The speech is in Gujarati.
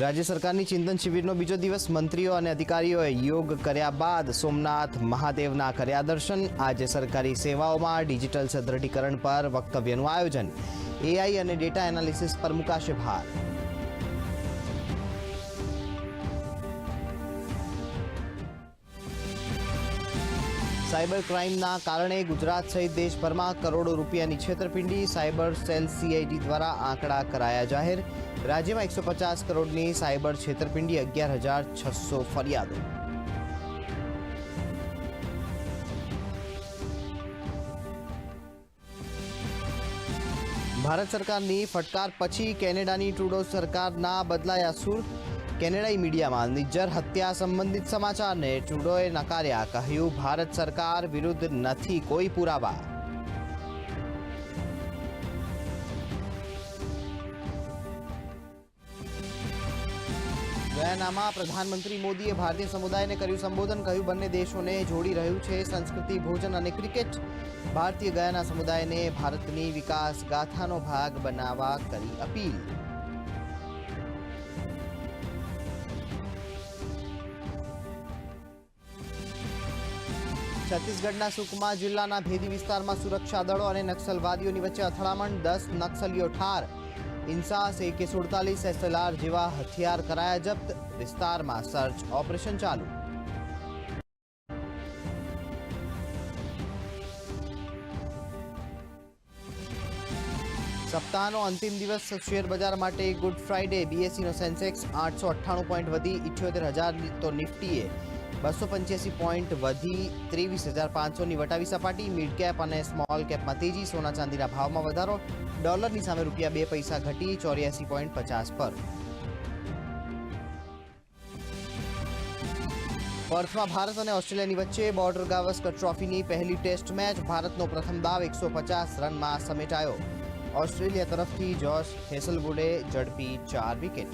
રાજ્ય સરકારની ચિંતન શિબિરનો બીજો દિવસ મંત્રીઓ અને અધિકારીઓએ યોગ કર્યા બાદ સોમનાથ મહાદેવના કર્યા દર્શન, આજે સરકારી સેવાઓમાં ડિજિટલ સદ્રઢીકરણ પર વક્તવ્યનું આયોજન. એઆઈ અને ડેટા એનાલિસિસ પર મુકાશે ભાર. સાયબર ક્રાઇમના કારણે ગુજરાત સહિત દેશભરમાં કરોડો રૂપિયાની છેતરપિંડી સાયબર સેલ સીઆઈડી દ્વારા આંકડા કરાયા જાહેર. રાજ્યમાં એકસો પચાસ કરોડની સાયબર છેતરપિંડી, અગિયાર હજાર છસો ફરિયાદો. ભારત સરકારની ફટકાર પછી કેનેડાની ટ્રુડો સરકારના બદલાયા સૂર. કેનેડાઈ મીડિયામાં નિજ્જર હત્યા સંબંધિત સમાચારને ટ્રુડોએ નકાર્યા, કહ્યું, ભારત સરકાર વિરુદ્ધ નથી કોઈ પુરાવા. ગયાનામાં પ્રધાનમંત્રી મોદીએ ભારતીય સમુદાયને કર્યું સંબોધન, કહ્યું, બંને દેશોને જોડી રહ્યું છે સંસ્કૃતિ, ભોજન અને ક્રિકેટ. ભારતીય ગયાના સમુદાયને ભારતની વિકાસ ગાથાનો ભાગ બનાવવા કરી અપીલ. છત્તીસગઢના સુકમા જિલ્લાના ભેદી વિસ્તારમાં સુરક્ષા દળો અને નક્સલવાદીઓની વચ્ચે અથડામણ, દસ નક્સલીઓ ઠાર. ઇન્સાસ એકે સુડતાલીસ એસએલઆર જેવા હથિયાર કરાયા જપ્ત. વિસ્તારમાં સર્ચ ઓપરેશન ચાલુ. સપ્તાહનો અંતિમ દિવસ શેર બજાર માટે ગુડ ફ્રાઇડે. બીએસસીનો સેન્સેક્સ આઠસો અઠ્ઠાણું પોઈન્ટ વધી. ઇઠ્યોતેર હજાર તો નિફ્ટીએ. બસો પંચ્યાસી પોઈન્ટ વધી ત્રેવીસ હજાર પાંચસોની વટાવી સપાટી, મિડ કેપ અને સ્મોલ કેપમાં તેજી, સોના ચાંદીના ભાવમાં વધારો, ડોલરની સામે રૂપિયા બે પૈસા ઘટી ચોર્યાસી પોઈન્ટ પચાસ પર. પર્થમાં ભારત અને ઓસ્ટ્રેલિયાની વચ્ચે બોર્ડર ગાવસ્કર ટ્રોફીની પહેલી ટેસ્ટ મેચ, ભારતનો પ્રથમ દાવ એકસો પચાસ રનમાં સમેટાયો. ઓસ્ટ્રેલિયા તરફથી જોશ હેસલવુડે ઝડપી ચાર વિકેટ.